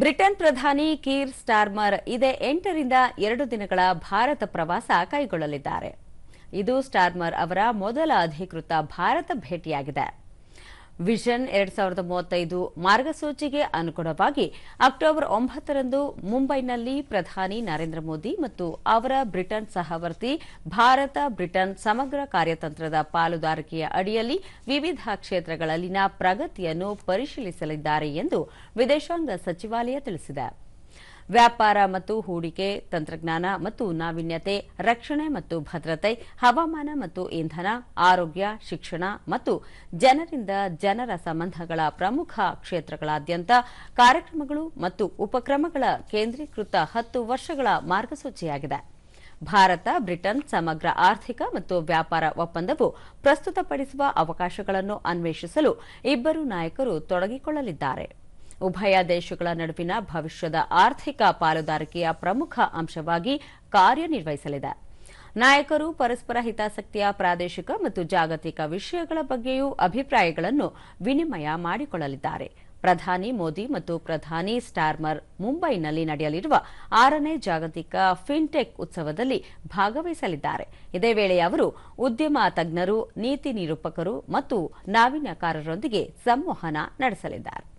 Britain ಪ್ರಧಾನಿ Keir Starmer ಇದೇ ಎಂಟರಿಂದ ಎರಡು ದಿನಗಳ ಭಾರತ ಪ್ರವಾಸ ಕೈಗೊಳ್ಳಲಿದ್ದಾರೆ. ಇದು ಸ್ಟಾರ್ಮರ್ ಅವರ ಮೊದಲ ಅಧಿಕೃತ ಭಾರತ ಭೇಟಿಯಾಗಿದೆ. ವಿಷನ್ ಎರಡ್ ಸಾವಿರದ ಮೂವತ್ತೈದು ಮಾರ್ಗಸೂಚಿಗೆ ಅನುಗುಣವಾಗಿ ಅಕ್ಟೋಬರ್ ಒಂಬತ್ತರಂದು ಮುಂಬೈನಲ್ಲಿ ಪ್ರಧಾನಿ ನರೇಂದ್ರ ಮೋದಿ ಮತ್ತು ಅವರ ಬ್ರಿಟನ್ ಸಹವರ್ತಿ ಭಾರತ ಬ್ರಿಟನ್ ಸಮಗ್ರ ಕಾರ್ಯತಂತ್ರದ ಪಾಲುದಾರಿಕೆಯ ಅಡಿಯಲ್ಲಿ ವಿವಿಧ ಕ್ಷೇತ್ರಗಳಲ್ಲಿನ ಪ್ರಗತಿಯನ್ನು ಪರಿಶೀಲಿಸಲಿದ್ದಾರೆ ಎಂದು ವಿದೇಶಾಂಗ ಸಚಿವಾಲಯ ತಿಳಿಸಿದೆ. ವ್ಯಾಪಾರ ಮತ್ತು ಹೂಡಿಕೆ, ತಂತ್ರಜ್ಞಾನ ಮತ್ತು ನಾವೀನ್ಯತೆ, ರಕ್ಷಣೆ ಮತ್ತು ಭದ್ರತೆ, ಹವಾಮಾನ ಮತ್ತು ಇಂಧನ, ಆರೋಗ್ಯ, ಶಿಕ್ಷಣ ಮತ್ತು ಜನರಿಂದ ಜನರ ಸಂಬಂಧಗಳ ಪ್ರಮುಖ ಕ್ಷೇತ್ರಗಳಾದ್ಯಂತ ಕಾರ್ಯಕ್ರಮಗಳು ಮತ್ತು ಉಪಕ್ರಮಗಳ ಕೇಂದ್ರೀಕೃತ ಹತ್ತು ವರ್ಷಗಳ ಮಾರ್ಗಸೂಚಿಯಾಗಿದೆ. ಭಾರತ, ಬ್ರಿಟನ್ ಸಮಗ್ರ ಆರ್ಥಿಕ ಮತ್ತು ವ್ಯಾಪಾರ ಒಪ್ಪಂದವು ಪ್ರಸ್ತುತಪಡಿಸುವ ಅವಕಾಶಗಳನ್ನು ಅನ್ವೇಷಿಸಲು ಇಬ್ಬರು ನಾಯಕರು ತೊಡಗಿಕೊಳ್ಳಲಿದ್ದಾರೆ. ಉಭಯ ದೇಶಗಳ ನಡುವಿನ ಭವಿಷ್ಯದ ಆರ್ಥಿಕ ಪಾಲುದಾರಿಕೆಯ ಪ್ರಮುಖ ಅಂಶವಾಗಿ ಕಾರ್ಯನಿರ್ವಹಿಸಲಿದೆ. ನಾಯಕರು ಪರಸ್ಪರ ಹಿತಾಸಕ್ತಿಯ ಪ್ರಾದೇಶಿಕ ಮತ್ತು ಜಾಗತಿಕ ವಿಷಯಗಳ ಬಗ್ಗೆಯೂ ಅಭಿಪ್ರಾಯಗಳನ್ನು ವಿನಿಮಯ ಮಾಡಿಕೊಳ್ಳಲಿದ್ದಾರೆ. ಪ್ರಧಾನಿ ಮೋದಿ ಮತ್ತು ಪ್ರಧಾನಿ ಸ್ಟಾರ್ಮರ್ ಮುಂಬೈನಲ್ಲಿ ನಡೆಯಲಿರುವ ಆರನೇ ಜಾಗತಿಕ ಫಿನ್ಟೆಕ್ ಉತ್ಸವದಲ್ಲಿ ಭಾಗವಹಿಸಲಿದ್ದಾರೆ. ಇದೇ ವೇಳೆ ಅವರು ಉದ್ಯಮ ತಜ್ಞರು, ನೀತಿ ನಿರೂಪಕರು ಮತ್ತು ನಾವೀನ್ಯಕಾರರೊಂದಿಗೆ ಸಂವಹನ ನಡೆಸಲಿದ್ದಾರೆ.